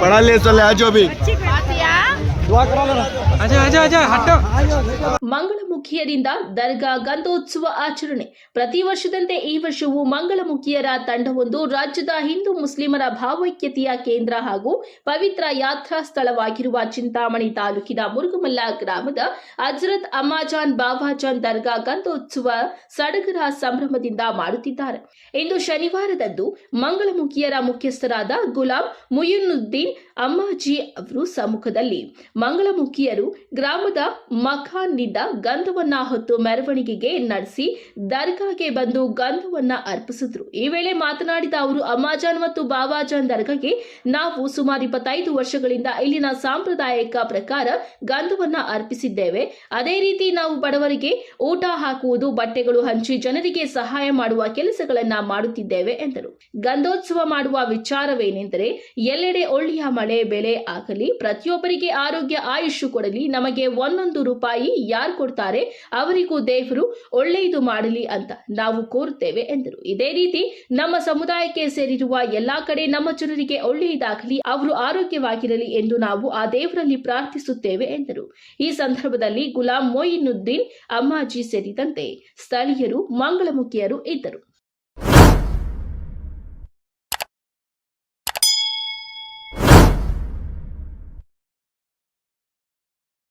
पढ़ा ले चले आज भी दुआ ಮಂಗಳಮುಖಿಯರಿಂದ ದರ್ಗಾ ಗಂಧೋತ್ಸವ ಆಚರಣೆ. ಪ್ರತಿ ವರ್ಷದಂತೆ ಈ ವರ್ಷವೂ ಮಂಗಳಮುಖಿಯರ ತಂಡವೊಂದು ರಾಜ್ಯದ ಹಿಂದೂ ಮುಸ್ಲಿಮರ ಭಾವೈಕ್ಯತೆಯ ಕೇಂದ್ರ ಹಾಗೂ ಪವಿತ್ರ ಯಾತ್ರಾ ಸ್ಥಳವಾಗಿರುವ ಚಿಂತಾಮಣಿ ತಾಲೂಕಿನ ಮುರುಗಮಲ್ಲ ಗ್ರಾಮದ ಅಜರತ್ ಅಮ್ಮಾಜಾನ್ ಬಾಬಾಜಾನ್ ದರ್ಗಾ ಗಂಧೋತ್ಸವ ಸಡಗರ ಸಂಭ್ರಮದಿಂದ ಮಾಡುತ್ತಿದ್ದಾರೆ. ಇಂದು ಶನಿವಾರದಂದು ಮಂಗಳಮುಖಿಯರ ಮುಖ್ಯಸ್ಥರಾದ ಗುಲಾಂ ಮುಯಿನುದ್ದೀನ್ ಅಮ್ಮಾಜಿ ಅವರು ಸಮ್ಮುಖದಲ್ಲಿ ಮಂಗಳಮುಖಿಯರು ಗ್ರಾಮದ ಮಖಾನ್ನಿಂದ ಗಂಧವನ್ನ ಹೊತ್ತು ಮೆರವಣಿಗೆಗೆ ನಡೆಸಿ ದರ್ಗಾಗೆ ಬಂದು ಗಂಧವನ್ನ ಅರ್ಪಿಸಿದ್ರು. ಈ ವೇಳೆ ಮಾತನಾಡಿದ ಅವರು, ಅಮ್ಮಾಜಾನ್ ಮತ್ತು ಬಾಬಾಜಾನ್ ದರ್ಗಾಗೆ ನಾವು ಸುಮಾರು ಇಪ್ಪತ್ತೈದು ವರ್ಷಗಳಿಂದ ಇಲ್ಲಿನ ಸಾಂಪ್ರದಾಯಿಕ ಪ್ರಕಾರ ಗಂಧವನ್ನ ಅರ್ಪಿಸಿದ್ದೇವೆ. ಅದೇ ರೀತಿ ನಾವು ಬಡವರಿಗೆ ಊಟ ಹಾಕುವುದು, ಬಟ್ಟೆಗಳು ಹಂಚಿ ಜನರಿಗೆ ಸಹಾಯ ಮಾಡುವ ಕೆಲಸಗಳನ್ನ ಮಾಡುತ್ತಿದ್ದೇವೆ ಎಂದರು. ಗಂಧೋತ್ಸವ ಮಾಡುವ ವಿಚಾರವೇನೆಂದರೆ, ಎಲ್ಲೆಡೆ ಒಳ್ಳೆಯ ಮಳೆ, ಬೆಳೆ ಆಗಲಿ, ಪ್ರತಿಯೊಬ್ಬರಿಗೆ ಆರೋಗ್ಯ, ಆಯುಷ್ಯ ಕೊಡಲಿ ನಮಗೆ ಒಂದೊಂದು ರೂಪಾಯಿ ಯಾರು ಕೊಡ್ತಾರೆ ಅವರಿಗೂ ದೇವರು ಒಳ್ಳೆಯದು ಮಾಡಲಿ ಅಂತ ನಾವು ಕೋರುತ್ತೇವೆ ಎಂದರು. ಇದೇ ರೀತಿ ನಮ್ಮ ಸಮುದಾಯಕ್ಕೆ ಸೇರಿರುವ ಎಲ್ಲಾ ಕಡೆ ನಮ್ಮ ಜನರಿಗೆ ಒಳ್ಳೆಯದಾಗಲಿ, ಅವರು ಆರೋಗ್ಯವಾಗಿರಲಿ ಎಂದು ನಾವು ಆ ದೇವರಲ್ಲಿ ಪ್ರಾರ್ಥಿಸುತ್ತೇವೆ ಎಂದರು. ಈ ಸಂದರ್ಭದಲ್ಲಿ ಗುಲಾಂ ಮೊಯಿನುದ್ದೀನ್ ಅಮ್ಮಾಜಿ ಸೇರಿದಂತೆ ಸ್ಥಳೀಯರು, ಮಂಗಳಮುಖಿಯರು ಇದ್ದರು.